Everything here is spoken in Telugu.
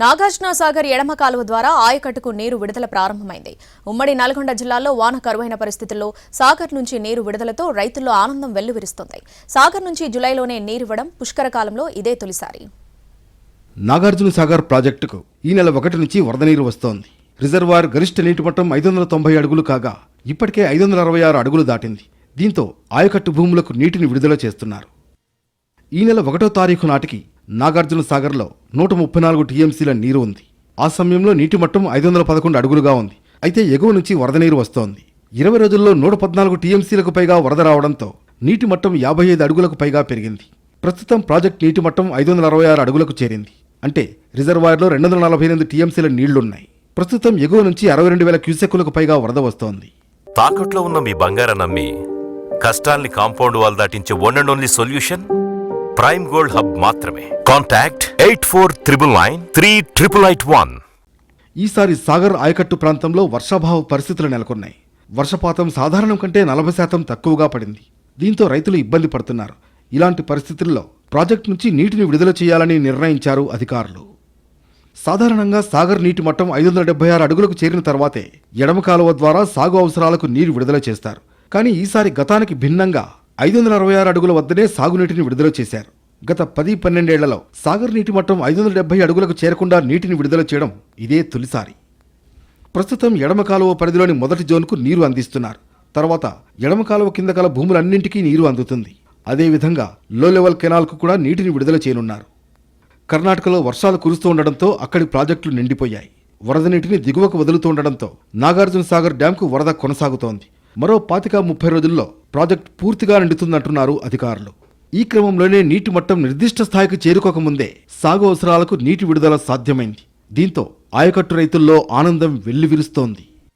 నాగార్జున సాగర్ ఎడమ కాలువ ద్వారా ఆయకట్టుకు నీరు విడుదల ప్రారంభమైంది. ఉమ్మడి నల్గొండ జిల్లాలో వాన కరువైన పరిస్థితుల్లో సాగర్ నుంచి నీరు విడుదలతో రైతుల్లో ఆనందం వెల్లువిరుస్తోంది. సాగర్ నుంచి జులైలోనే నీరివ్వడం పుష్కర కాలంలో ఇదే తొలిసారి. నాగార్జున సాగర్ ప్రాజెక్టుకు ఈ నెల ఒకటి నుంచి వరద నీరు వస్తోంది. రిజర్వాయర్ గరిష్ట నీటి మట్టం ఐదు వందల తొంభై అడుగులు కాగా ఇప్పటికే ఐదు వందల అరవై ఆరు అడుగులు దాటింది. దీంతో ఆయకట్టు భూములకు నీటిని విడుదల చేస్తున్నారు. ఈ నెల ఒకటో తారీఖు నాటికి నాగార్జున సాగర్లో నూట ముప్పై నాలుగు టీఎంసీల నీరు ఉంది. ఆ సమయంలో నీటి మట్టం ఐదు వందల పదకొండు అడుగులుగా ఉంది. అయితే ఎగువ నుంచి వరద నీరు వస్తోంది. ఇరవై రోజుల్లో నూట పద్నాలుగు టీఎంసీలకు పైగా వరద రావడంతో నీటి మట్టం యాభై ఐదు అడుగులకు పైగా పెరిగింది. ప్రస్తుతం ప్రాజెక్ట్ నీటి మట్టం ఐదు వందల అరవై ఆరు అడుగులకు చేరింది. అంటే రిజర్వాయర్లో రెండు వందల నలభై ఎనిమిది టీఎంసీల నీళ్ళున్నాయి. ప్రస్తుతం ఎగువ నుంచి అరవై రెండు వేల క్యూసెక్కులకు పైగా వరద వస్తోంది. తాకట్లో ఉన్న మీ బంగారం నమ్మి కష్టాల్ని compound wall దాటించే one and only solution? Prime gold hub మాత్రమే. Contact eight four triple nine three triple eight one ఈసారి సాగర్ ఆయకట్టు ప్రాంతంలో వర్షాభావ పరిస్థితులు నెలకొన్నాయి. వర్షపాతం సాధారణం కంటే నలభై శాతం తక్కువగా పడింది. దీంతో రైతులు ఇబ్బంది పడుతున్నారు. ఇలాంటి పరిస్థితుల్లో ప్రాజెక్టు నుంచి నీటిని విడుదల చేయాలని నిర్ణయించారు అధికారులు. సాధారణంగా సాగర్ నీటి మట్టం ఐదు వందల డెబ్బై ఆరు అడుగులకు చేరిన తర్వాతే ఎడమ కాలువ ద్వారా సాగు అవసరాలకు నీరు విడుదల చేస్తారు. కానీ ఈసారి గతానికి భిన్నంగా ఐదు వందల అరవై ఆరు అడుగుల వద్దనే సాగునీటిని విడుదల చేశారు. గత పది పన్నెండేళ్ళలో సాగర్ నీటి మట్టం ఐదు వందల డెబ్బై అడుగులకు చేరకుండా నీటిని విడుదల చేయడం ఇదే తొలిసారి. ప్రస్తుతం ఎడమ కాలువ పరిధిలోని మొదటి జోన్కు నీరు అందిస్తున్నారు. తర్వాత ఎడమ కాలువ కింద గల భూములన్నింటికీ నీరు అందుతుంది. అదేవిధంగా లో లెవెల్ కెనాల్కు కూడా నీటిని విడుదల చేయనున్నారు. కర్ణాటకలో వర్షాలు కురుస్తూ ఉండడంతో అక్కడి ప్రాజెక్టులు నిండిపోయాయి. వరద నీటిని దిగువకు వదులుతూ ఉండడంతో నాగార్జున సాగర్ డ్యాంకు వరద కొనసాగుతోంది. మరో పాతిక ముప్పై రోజుల్లో ప్రాజెక్టు పూర్తిగా నిండుతుందంటున్నారు అధికారులు. ఈ క్రమంలోనే నీటి మట్టం నిర్దిష్ట స్థాయికి చేరుకోకముందే సాగు అవసరాలకు నీటి విడుదల సాధ్యమైంది. దీంతో ఆయకట్టు రైతుల్లో ఆనందం వెల్లివిరుస్తోంది.